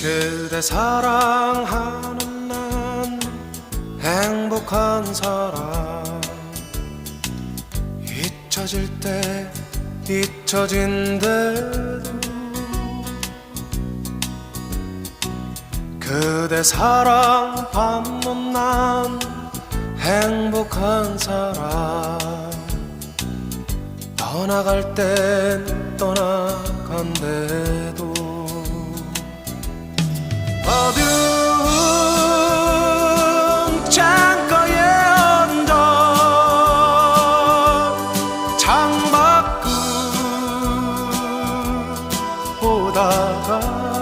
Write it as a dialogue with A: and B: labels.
A: 그대 사랑하는 난 행복한 사람. 잊혀질 때 잊혀진대도 그대 사랑 받는 난 행복한 사람. 떠나갈 땐 떠나간대도 어두운 창가에 앉아 창밖을 보다가